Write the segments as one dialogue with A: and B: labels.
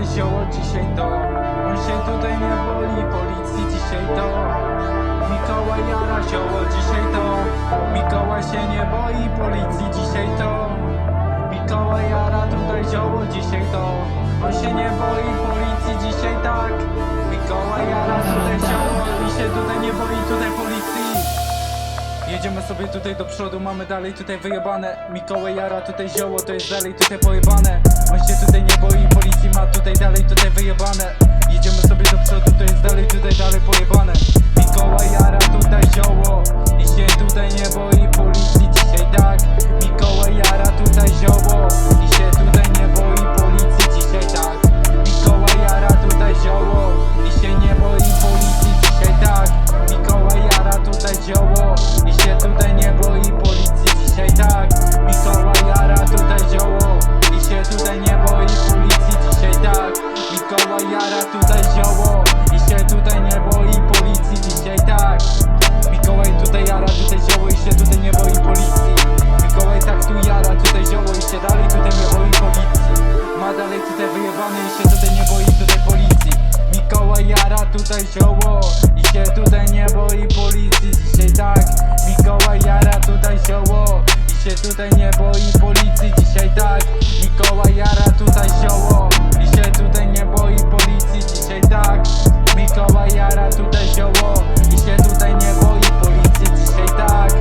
A: tutaj zioło, dzisiaj to. On się tutaj nie boi policji, dzisiaj to. Mikołaj jara zioło, dzisiaj to. Mikołaj się nie boi policji, dzisiaj to. Mikołaj jara tutaj zioło, dzisiaj to. On się nie boi policji, dzisiaj tak. Mikołaj jara tutaj zioło Jedziemy sobie tutaj do przodu, mamy dalej tutaj wyjebane. Mikołaj Jara, tutaj zioło, to jest dalej tutaj pojebane. On się tutaj nie boi, policji ma tutaj dalej tutaj wyjebane. Jedziemy sobie do przodu, to jest dalej tutaj dalej pojebane. Mikołaj Jara, tutaj zioło. I się tutaj nie boi i się tutaj nie boi tutaj policji. Mikołaj jara, tutaj zioło i się tutaj nie boi policji. Dzisiaj tak Mikołaj jara, tutaj zioło i się tutaj nie boi policji. Dzisiaj tak Mikołaj jara, tutaj zioło i się tutaj nie boi policji. Dzisiaj tak Mikołaj jara, tutaj zioło i się tutaj nie boi policji. Dzisiaj tak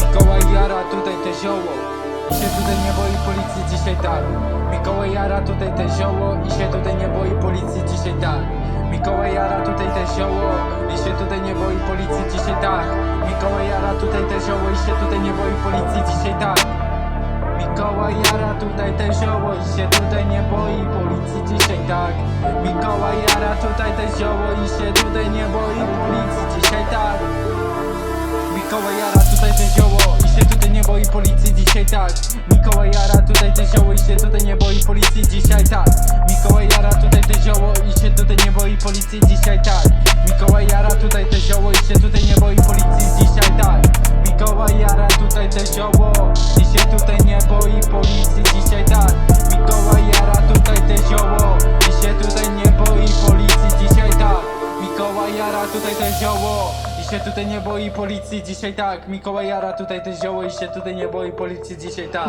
A: Mikołaj Jara, tutaj te zioło się tutaj nie boi policji dzisiaj tak. Mikołaj Jara, tutaj te zioło I się tutaj nie boi policji dzisiaj tak. Mikołaj Jara, tutaj te zioło I się tutaj nie boi policji dzisiaj tak. Mikołaj Jara, tutaj te zioło I się tutaj nie boi policji dzisiaj tak. Mikołaj Jara, tutaj te zioło I się tutaj nie boi policji dzisiaj tak. Mikołaj Jara, tutaj te zioło I się tutaj nie boi policji dzisiaj tak. Mikołaj Jara, się tutaj nie boi policji dzisiaj tak. Mikołaj Jara, tutaj te zioło i się tutaj nie boi policji dzisiaj tak. Mikołaj Jara, tutaj te zioło i się tutaj nie boi policji dzisiaj tak. Mikołaj Jara, tutaj te zioło i się tutaj nie boi policji dzisiaj tak. Mikołaj Jara, tutaj te zioło i się tutaj nie boi policji dzisiaj tak. Mikołaj Jara, tutaj te zioło i się tutaj nie boi policji dzisiaj tak. Mikołaj Jara, tutaj te zioło i się tutaj nie boi policji dzisiaj tak.